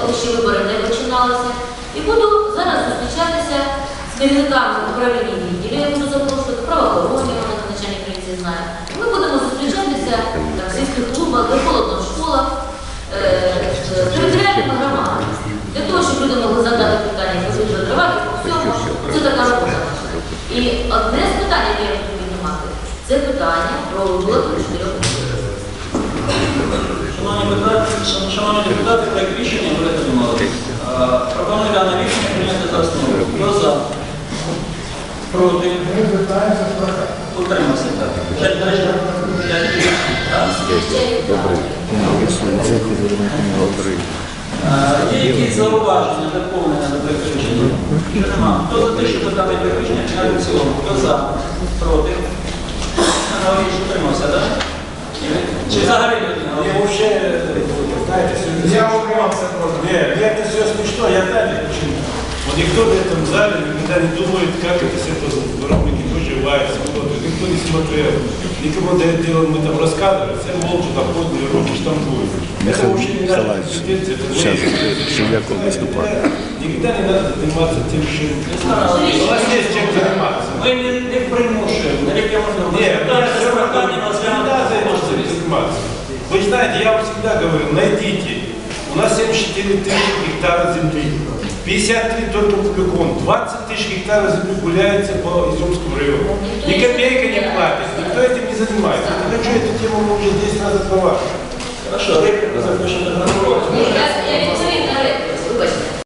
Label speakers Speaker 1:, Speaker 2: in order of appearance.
Speaker 1: Коли ще вибори не починалися. І буду зараз зустрічатися з керівниками управління відділів. Я буду запрошувати правоохоронні, вони начальник поліції знає. Ми будемо зустрічатися в сільських клубах, в холодних школах, е, з територіальними громадами. Для того, щоб люди могли задати питання, коли вже тривати по всьому. Це така робота. І одне з питань, яке я буду піднімати, це питання про роботу
Speaker 2: депутати, проект рішення. Е, Пропоную дане рішення прийняти за основу. Хто за? Проти? Утримався. Так. П'ять за. П'ять
Speaker 1: є питання.
Speaker 2: Якісь зауваження, доповнення до проекту рішення? Нема, хто за те, щоб дати проект рішення прийняти в цілому? Хто за? Проти? Аналогічно утримався, так? Чи взагалі отримав?
Speaker 3: вообще, знаете, все-
Speaker 4: Я упрямся просто.
Speaker 3: Не, мне это все смешно, я знаю почему. Вот никто в этом зале никогда не думает, как это все это работники выживают, смотрят. Никто не смотрел. Никому до этого мы там рассказывали, все молча доходили, руки штампуют. Это вообще не надо
Speaker 5: Николаевич,
Speaker 3: компетенции, это
Speaker 5: сейчас
Speaker 3: мы-
Speaker 5: Шевляков выступает.
Speaker 3: Никогда не надо заниматься тем, чем... У нас есть чем заниматься.
Speaker 2: Ми не, не примушуємо, не рекомендуємо.
Speaker 3: Нет,
Speaker 2: Депутати
Speaker 3: Вы знаете, я вам всегда говорю, найдите. У нас 74 тысячи гектаров земли. 53 только полигон. 20 тысяч гектаров земли гуляется по Изюмскому району. Ни копейка не платит. Никто этим не занимается. Я хочу эту тему мы уже 10 раз открывать.
Speaker 2: Хорошо, репліку запишемо